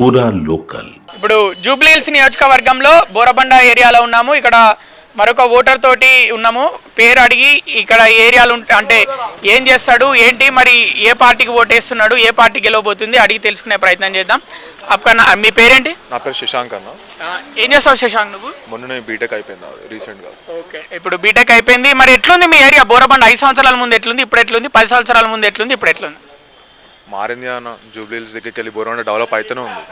పూరా లోకల్ ఇప్పుడు జూబ్లీహిల్స్ నియోజకవర్గంలో బోరబండ ఏరియాలో ఉన్నాము. ఇక్కడ మరొక ఓటర్ తోటి ఉన్నాము. పేరు అడిగి ఇక్కడ ఏరియాలు అంటే ఏం చేస్తాడు? ఏంటి? మరి ఏ పార్టీకి ఓటేస్తున్నాడు? ఏ పార్టీ గెలవబోతుంది? అడిగి తెలుసుకునే ప్రయత్నం చేద్దాం. అప్పకన్నా మీ పేరేంటి? నా పేరు శశాంక్ అన్న. ఏం చేస్తావు శశాంక్ నువ్వు? మొన్న బీటెక్ అయిపోయింది రీసెంట్గా ఓకే. ఇప్పుడు బీటెక్ అయిపోయింది. మరి ఎట్లుంది మీ ఏరియా? బోరబండ ఐదు సంవత్సరాల ముందు ఎట్లుంది? ఇప్పుడు ఎట్లుంది? పది సంవత్సరాల ముందు ఎట్లుంది? ఇప్పుడు ఎట్లుంది? మారింది అన్న జూబ్లీ హిల్స్ దగ్గరికి వెళ్ళి బోరబండ డెవలప్ అయితేనే ఉంది.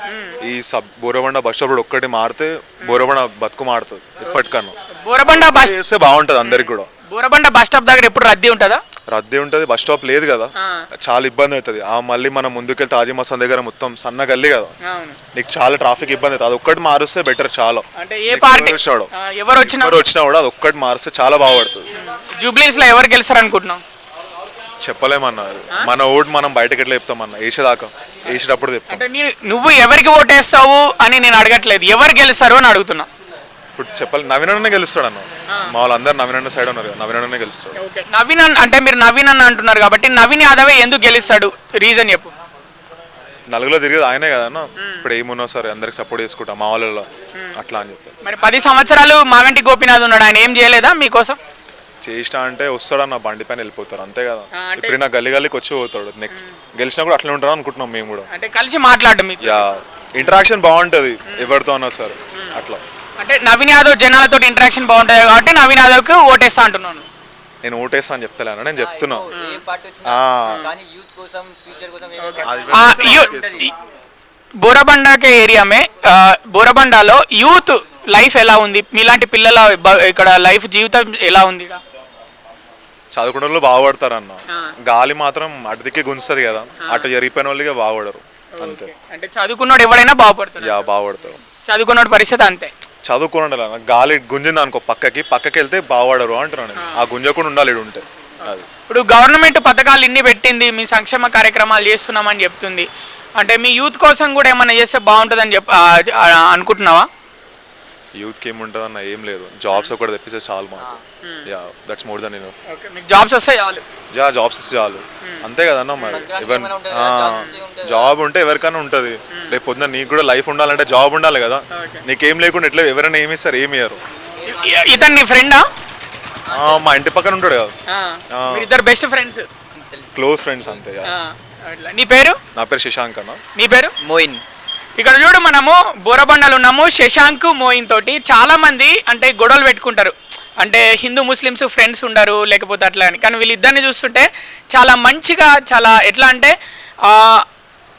ఈ సబ్ బోరబండ బస్ స్టాప్ ఒక్కటి మారితే బోరబండ బతుకు మారుతుంది ఇప్పటికన్నా. బోరబండ బస్ చేస్తే బాగుంటుంది అందరికి కూడా. బోరబండ బస్ స్టాప్ దగ్గర ఎప్పుడు రద్దీ ఉంటుందా? రద్దీ ఉంటుంది బస్ స్టాప్ లేదు కదా. చాలా ఇబ్బంది అవుతుంది. ఆ మళ్ళీ మనం ముందుకెళ్తే తాజీ మసాన్ దగ్గర మొత్తం సన్న గల్లీ కదా. నీకు చాలా ట్రాఫిక్ ఇబ్బంది అవుతుంది. అది ఒక్కటి మారుస్తే బెటర్ చాలా. అంటే ఏ పార్టీ ఎవరు వచ్చినా ఎవరు వచ్చినా కూడా అది ఒక్కటి మారిస్తే చాలా బాగుపడుతుంది జూబ్లీస్లో ఎవరు గెలుస్తారు అనుకుంటున్నాం చెప్పలేమన్నారు. మన ఓటు మనం బయటకి ఎట్లా చెప్తామన్న వేసేదాకా వేసేటప్పుడు చెప్తాం. అంటే నీ- నువ్వు ఎవరికి ఓటేస్తావు అని నేను అడగట్లేదు. ఎవరు గెలుస్తారు అని అడుగుతున్నా. ఇప్పుడు చెప్పాలి నవీన్ అన్న గెలుస్తాడు అన్న మా వాళ్ళందరూ నవీన్ అన్న సైడ్ ఉన్నారు కదా నవీన్ అన్న గెలుస్తాడు. ఓకే. నవీన్ అన్న- అంటే మీరు నవీన్ అన్న అంటున్నారు కాబట్టి నవీన్ యాదవే ఎందుకు గెలుస్తాడు? రీజన్ చెప్పు. నలుగులో తిరిగేది ఆయనే కదా అన్న. ఇప్పుడు ఏమున్నా సరే అందరికి సపోర్ట్ చేసుకుంటాం మా వాళ్ళలో. అట్లా అని చెప్పారు మరి పది సంవత్సరాలు మాగంటి గోపినాథ్ ఉన్నాడు. ఆయన ఏం చేయలేదా మీకోసం? చేసినా అంటే వస్తాడన్న బండి పైన వెళ్ళిపోతారు అంతే కదా. ఇప్పుడు నా గల్లీ గల్లీకి వచ్చి పోతాడు నెక్స్ట్ గెలిచినా కూడా అట్లా ఉంటారు అనుకుంటున్నాం మేము కూడా. అంటే కలిసి మాట్లాడడం యా ఇంటరాక్షన్ బాగుంటుంది ఎవరితో అన్నా సార్. అట్లా. అంటే నవీన్ యాదవ్ జనాలతో ఇంటరాక్షన్ బాగుంటుంది కాబట్టి నవీన్ యాదవ్కి ఓటేస్తా అంటున్నాను. నేను ఓటేస్తా అని చెప్తలేను నేను చెప్తున్నా. బోరబండాకే ఏరియా మే బోరబండాలో యూత్ లైఫ్ ఎలా ఉంది? మీలాంటి పిల్లల ఇక్కడ లైఫ్ జీవితం ఎలా ఉంది చదువుకున్న వాళ్ళు బాగుపడతారు అన్న. గాలి మాత్రం అటుదిక్కే గుంజుతుంది కదా. అటు జరిగిపోయిన వాళ్ళకి బాగుపడరు అంతే. అంటే చదువుకున్నాడు ఎవడైనా బాగుపడుతుంది యా బాగుపడతారు చదువుకున్నాడు పరిస్థితి అంతే. చదువుకోండి అలా గాలి గుంజింది అనుకో పక్కకి పక్కకి వెళ్తే బాగుపడరు అంటున్నాను నేను. ఆ. గుంజకుండా ఉండాలి ఈడు ఉంటే. అది. ఇప్పుడు గవర్నమెంట్ పథకాలు ఇన్ని పెట్టింది మీ సంక్షేమ కార్యక్రమాలు చేస్తున్నామని చెప్తుంది. అంటే మీ యూత్ కోసం కూడా ఏమైనా చేస్తే బాగుంటుందని ఆ, అనుకుంటున్నావా? యూత్కి ఏముంటుంది అన్న ఏం లేదు. జాబ్స్ ఒకటి తెప్పిస్తే చాలు మాకు. యా దట్స్ మోర్ దన్ నేను ఓకే మీకు జాబ్స్ వస్తే చాలు. యా జాబ్స్ ఇస్తే చాలు. అంతే కదన్న మరి. ఎవరి జాబ్ ఉంటే ఎవరికైనా ఉంటుంది. రేపు పొద్దున్న నీకు కూడా లైఫ్ ఉండాలంటే జాబ్ ఉండాలి కదా. నీకేం లేకుండా ఎట్లా ఎవరైనా ఏమి ఇస్తారు ఏమి ఇయ్యరు. ఇతను నీ ఫ్రెండా ఆ, మా ఇంటి పక్కన ఉంటాడు కదా. ఇద్దరు బెస్ట్ ఫ్రెండ్స్ క్లోజ్ ఫ్రెండ్స్ అంతే యా. నీ పేరు? నా పేరు శశాంక్ అన్న. నీ పేరు? మోయిన్. ఇక్కడ చూడు మనము బోరబండలు ఉన్నాము శశాంక్ మోయిన్ తోటి. చాలామంది అంటే గొడవలు పెట్టుకుంటారు. అంటే హిందూ ముస్లిమ్స్ ఫ్రెండ్స్ ఉండరు లేకపోతే అట్లా అని. కానీ వీళ్ళిద్దరిని చూస్తుంటే చాలా మంచిగా చాలా ఎట్లా అంటే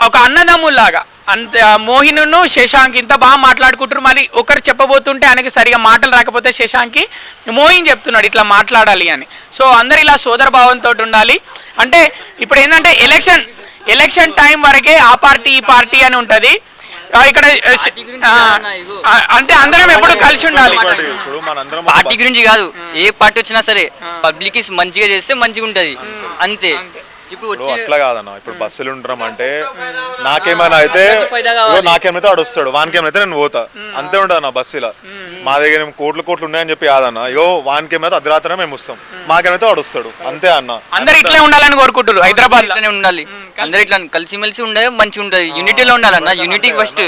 ఒక అన్నదమ్ముల్లాగా. అంత మోహినును శశాంక్ ఇంత బాగా మాట్లాడుకుంటారు మరి ఒకరు చెప్పబోతుంటే ఆయనకి సరిగా మాటలు రాకపోతే శశాంక్కి మోహిన్ చెప్తున్నాడు ఇట్లా మాట్లాడాలి అని. సో అందరు ఇలా సోదర భావంతో ఉండాలి. అంటే ఇప్పుడు ఏంటంటే ఎలక్షన్ ఎలక్షన్ టైం వరకే ఆ పార్టీ ఈ పార్టీ అని ఉంటుంది. ఇక్కడ అంటే అందరం ఎప్పుడు కలిసి ఉండాలి. పార్టీ గురించి కాదు. ఏ పార్టీ వచ్చినా సరే పబ్లిక్ మంచిగా చేస్తే మంచిగా ఉంటది. అంతే. ఇప్పుడు ఇప్పుడు వచ్చే అట్లా కాదన్న. ఇప్పుడు బస్సులు ఉంటాం అంటే నాకేమైనా అయితే. నాకేమైతే వాడు వస్తాడు వానికేమైతే నేను పోతా. అంతే ఉండదు నా బస్సులో మా దగ్గర ఏమో కోట్లు కోట్లు ఉన్నాయని చెప్పి కాదన్న. ఇగో వానికేమైతే అర్ధరాత్రి మేము వస్తాం. మాకేమైతే వాడు వస్తాడు. అంతే అన్న. అందరు ఇట్లే ఉండాలని కోరుకుంటారు హైదరాబాద్లో ఇట్లానే ఉండాలి. అందరు ఇట్లా కలిసిమెలిసి ఉండే మంచిగా ఉంటది యూనిటీలో ఉండాలన్న. యూనిటీ ఫస్ట్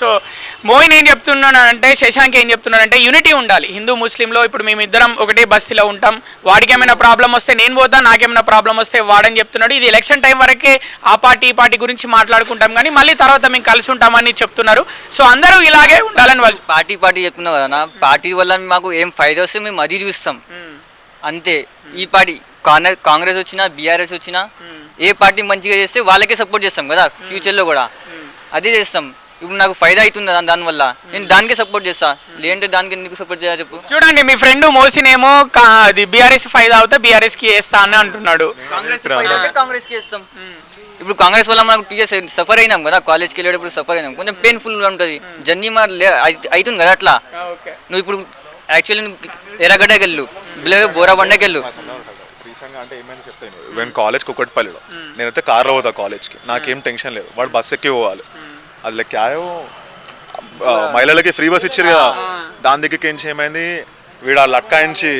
సో మోయిన్ ఏం చెప్తున్నాడు అంటే శశాంక్ ఏం చెప్తున్నాడు అంటే యూనిటీ ఉండాలి. హిందూ ముస్లింలో ఇప్పుడు మేము ఇద్దరం ఒకటే బస్తీలో ఉంటాం. వాడికి ఏమైనా ప్రాబ్లం వస్తే నేను పోతా నాకేమైనా ప్రాబ్లం వస్తే వాడని చెప్తున్నాడు. ఇది ఎలక్షన్ టైం వరకే ఆ పార్టీ ఈ పార్టీ గురించి మాట్లాడుకుంటాం. కానీ మళ్ళీ తర్వాత మేము కలిసి ఉంటామని చెప్తున్నారు. సో అందరూ ఇలాగే ఉండాలని వాళ్ళు పార్టీ పార్టీ చెప్తున్నావు కదా. పార్టీ వల్ల మాకు ఏం ఫైదా వస్తే మేము అది చూస్తాం. అంతే. ఈ పార్టీ కాంగ్రెస్ కాంగ్రెస్ వచ్చినా బీఆర్ఎస్ వచ్చినా ఏ పార్టీ మంచిగా చేస్తే వాళ్ళకే సపోర్ట్ చేస్తాం కదా ఫ్యూచర్లో కూడా. అదే చేస్తాం. ఇప్పుడు నాకు ఫైదా అవుతుంది కదా దానివల్ల నేను దానికే సపోర్ట్ చేస్తా. లేదంటే దానికి ఎందుకు సపోర్ట్ చేయాలి చెప్పు. చూడండి మీ ఫ్రెండ్ మోసినేమో అది బీఆర్ఎస్ ఫైదా అవుతా బీఆర్ఎస్కి వేస్తా అని అంటున్నాడు. కాంగ్రెస్కి ఇస్తాం ఇప్పుడు కాంగ్రెస్ వల్ల మనకు టీచర్స్ సఫర్ అయినాం కదా కాలేజ్కి వెళ్ళేటప్పుడు సఫర్ అయినాం. కొంచెం పెయిన్ఫుల్గా ఉంటుంది. జర్నీ మరి అవుతుంది కదా అట్లా. నువ్వు ఇప్పుడు యాక్చువల్లీ నువ్వు ఎర్రగడ్డకి వెళ్ళు బిల్లగా బోరాబండకి వెళ్ళు రీసెంట్గా అంటే ఏమైనా చెప్తాను. నేను కాలేజ్కి ఒకటిపల్లిలో నేనైతే కార్లో పోతా కాలేజ్కి. నాకేం టెన్షన్ లేదు. వాడు బస్ ఎక్కి పోవాలి. అది లెక్క ఆయో మహిళలకి ఫ్రీ బస్ ఇచ్చారు కదా. దాని దగ్గరికి ఏం చేయమైంది? వీడు ఆ లట్కాయించి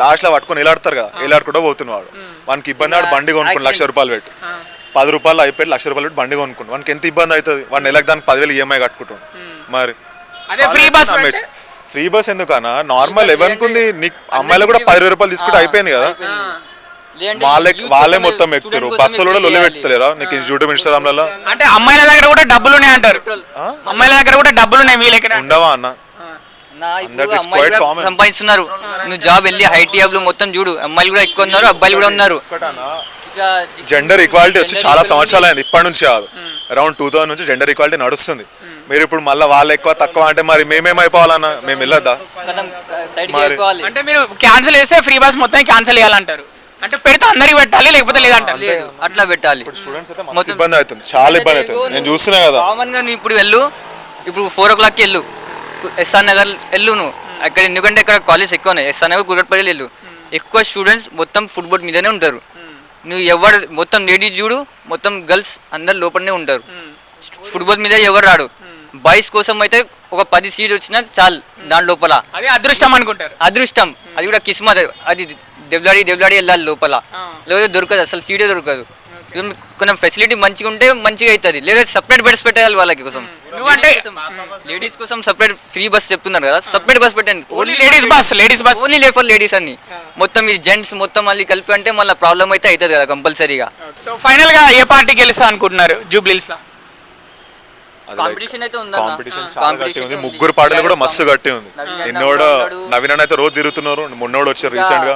లాస్ట్లో పట్టుకొని ఎలాడతారు కదా. ఎలాడుకుంటూ పోతున్నాడు వానికి ఇబ్బంది ఆడు బండి కొనుక్కుని లక్ష రూపాయలు పెట్టి. పది రూపాయలు అయిపోయి లక్ష రూపాయలు పెట్టి బండి కొనుక్కుంటాం. వానికి ఎంత ఇబ్బంది అవుతుంది? వాడు నెలకు దానికి పదివేలు ఈఎంఐ కట్టుకుంటాడు మరి ఫ్రీ బస్ ఫ్రీ బస్ ఎందుకన్నా? నార్మల్ ఎవరికి నీకు అమ్మాయిలు కూడా పది రూపాయలు తీసుకుంటే అయిపోయింది కదా. వాళ్ళే వాళ్ళే మొత్తం ఎక్కుతారు బస్సులో కూడా లొల్లి. పెడతలేరా నీకు యూట్యూబ్ ఇన్స్టాగ్రామ్లలో? అంటే అమ్మాయిల దగ్గర కూడా డబ్బులు ఉన్నాయి అంటారు. అమ్మాయిల దగ్గర కూడా డబ్బులు ఉన్నాయి మీ లెక్కన ఉండవా అన్న. సంపాదిస్తున్నారు. నువ్వు జాబ్ వెళ్ళి హైటీ లో మొత్తం చూడు. అమ్మాయిలు కూడా ఎక్కువ ఉన్నారు అబ్బాయిలు కూడా ఉన్నారు. జెండర్ ఈక్వాలిటీ వచ్చి చాలా సంవత్సరాలు అయింది. ఇప్పటి నుంచి కాదు. అరౌండ్ టూ థౌసండ్ నుంచి జెండర్ ఈక్వాలిటీ నడుస్తుంది. మీరు ఇప్పుడు మళ్ళీ వాళ్ళు ఎక్కువ తక్కువ అంటే మరి మేమేమైపోవాలన్నా? మేము వెళ్ళొద్దా? అంటే మీరు క్యాన్సిల్ చేస్తే ఫ్రీ బస్ మొత్తం క్యాన్సిల్ చేయాలంటారు. అంటే పెడితే అందరికి పెట్టాలి లేకపోతే లేదు. అట్లా పెట్టాలి. ఇబ్బంది అవుతుంది. చాలా ఇబ్బంది అవుతుంది. నేను చూస్తున్నా కదా. కామన్గా నువ్వు ఇప్పుడు వెళ్ళు. ఇప్పుడు ఫోర్ ఓ క్లాక్కి వెళ్ళు. ఎస్ఆర్ నగర్ వెళ్ళు నువ్వు. అక్కడ ఎందుకంటే ఇక్కడ కాలేజ్ ఎక్కువ ఉన్నాయి ఎస్ఆర్ నగర్ కుకట్పల్లి వెళ్ళు. ఎక్కువ స్టూడెంట్స్ మొత్తం ఫుట్బాల్ మీదనే ఉంటారు. నువ్వు ఎవరు మొత్తం లేడీస్ చూడు మొత్తం గర్ల్స్ అందరు లోపలనే ఉంటారు. ఫుట్బాల్ మీద ఎవరు రాడు? బాయ్స్ కోసం అయితే ఒక పది సీట్ వచ్చినా చాలు దాని లోపల. అదే అదృష్టం అనుకుంటారు. అదృష్టం. అది కూడా కిస్మత్. అది దెబ్బలాడి దెబ్బలాడి వెళ్ళాలి లోపల. లేకపోతే దొరకదు అసలు సీటే దొరకదు. కొంచెం ఫెసిలిటీ మంచిగా ఉంటే మంచిగా అవుతుంది. లేదా సపరేట్ బెడ్స్ పెట్టాలి వాళ్ళకి కోసం. నువ్వంటే లేడీస్ కోసం సపరేట్ ఫ్రీ బస్ చెప్తున్నారు కదా. సపరేట్ బస్ పెట్టండి. Only ladies bus ladies bus only for ladies అన్ని. మొత్తం ఈ జెంట్స్ మొత్తం మళ్ళీ కలిపి అంటే మళ్ళీ ప్రాబ్లం అయితే అవుతుంది కదా కంపల్సరీగా సో ఫైనల్గా ఏ పార్టీ గెలుస్తా అనుకుంటున్నారు జూబ్లీస్లో కాంపిటీషన్ అయితే. కాంపిటీషన్ చాలా గట్టి ఉంది. ముగ్గురు పాటలు కూడా మస్తు గట్టి ఉంది. నిన్నోడు ఉన్నాడు. నవీన్ అన్న అయితే రోజు తిరుగుతున్నారు. మొన్నోడు వచ్చారు రీసెంట్గా.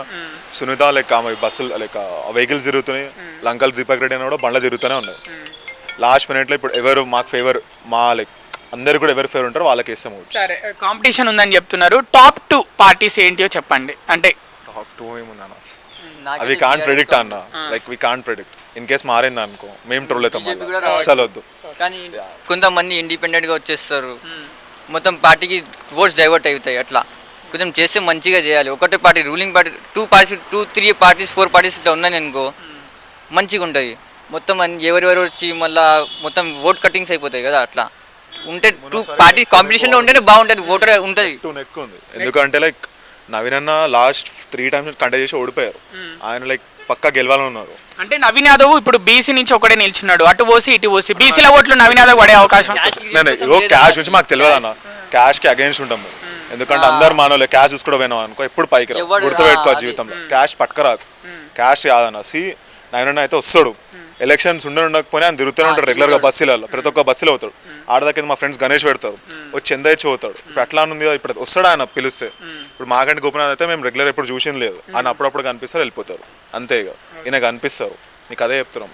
సునీత లైక్ ఆమె బస్సులు లైక్ వెహికల్స్ తిరుగుతున్నాయి. లంకల్ దీపక్ రెడ్డి అని కూడా బండ్లు తిరుగుతూనే ఉన్నాయి లాస్ట్ మినిట్లో ఇప్పుడు ఎవరు మాకు ఫేవర్ మా లైక్ అందరు కూడా ఎవరు ఫేవర్ ఉంటారో వాళ్ళకి ఇస్తాం సరే కాంపిటీషన్ ఉందని చెప్తున్నారు. టాప్ టూ పార్టీస్ ఏంటియో చెప్పండి. అంటే టాప్ టూ ఏముందన్న అవి కాంట్ TRS ప్రెడిక్ట్ అన్న. Like we can't predict in case మారింది అనుకో మేము ట్రోల్ అవుతాం. అస్సలు వద్దు. కానీ కొంతమంది ఇండిపెండెంట్గా వచ్చేస్తారు. మొత్తం పార్టీకి ఓట్స్ డైవర్ట్ అవుతాయి అట్లా. కొంచెం చేస్తే మంచిగా చేయాలి. ఒకటే party ruling party two parties two three parties four parties ఇట్లా ఉన్నాయి అనుకో మంచిగా ఉంటుంది మొత్తం అన్ని ఎవరెవరు వచ్చి మళ్ళా మొత్తం ఓట్ కటింగ్స్ అయిపోతాయి కదా అట్లా. ఉంటే టూ పార్టీ కాంపిటీషన్లో ఉంటేనే బాగుంటుంది ఓటర్ ఉంటుంది. ఎందుకంటే లైక్ నవీన్ అన్న లాస్ట్ త్రీ టైమ్స్ కంటెస్ట్ చేసి ఓడిపోయారు. ఆయన లైక్ పక్కా గెలవాలని ఉన్నారు. అంటే నవీన్ యాదవ్ ఇప్పుడు బీసీ నుంచి ఒకటే నిల్చున్నాడు అటు పోసి ఇటు పోసి బీసీల ఓట్లు నవీన్ యాదవ్ పడే అవకాశం క్యాష్ నుంచి మాకు తెలియదు అన్న క్యాష్కి అగేన్స్ట్ ఉంటాం ఎందుకంటే అందరు మానవులే క్యాష్ చూసుకోవడం పోయినాం అనుకో ఎప్పుడు పైకి రా గుర్తుపెట్టుకో జీవితంలో. క్యాష్ పట్టుకరాకు క్యాష్ కాదన్న. సి నైన్ అయితే వస్తాడు. ఎలక్షన్స్ ఉండ ఉండకపోయినా ఆయన తిరుగుతూనే ఉంటారు రెగ్యులర్గా బస్సులలో ప్రతి ఒక్క బస్సులో అవుతాడు. ఆడదాకా మా ఫ్రెండ్స్ గణేష్ పెడతారు. వచ్చి ఎంత ఇచ్చి పోతాడు. ఇప్పుడు అట్లా ఉంది ఇప్పుడు వస్తాడు ఆయన పిలిస్తే? ఇప్పుడు మాకంటే గోపినాథ్ అయితే మేము రెగ్యులర్ ఎప్పుడు చూసింది లేదు. ఆయన అప్పుడప్పుడు కనిపిస్తారు వెళ్ళిపోతారు. అంతే ఇక. ఈయన కనిపిస్తారు. నీకు అదే చెప్తున్నాం.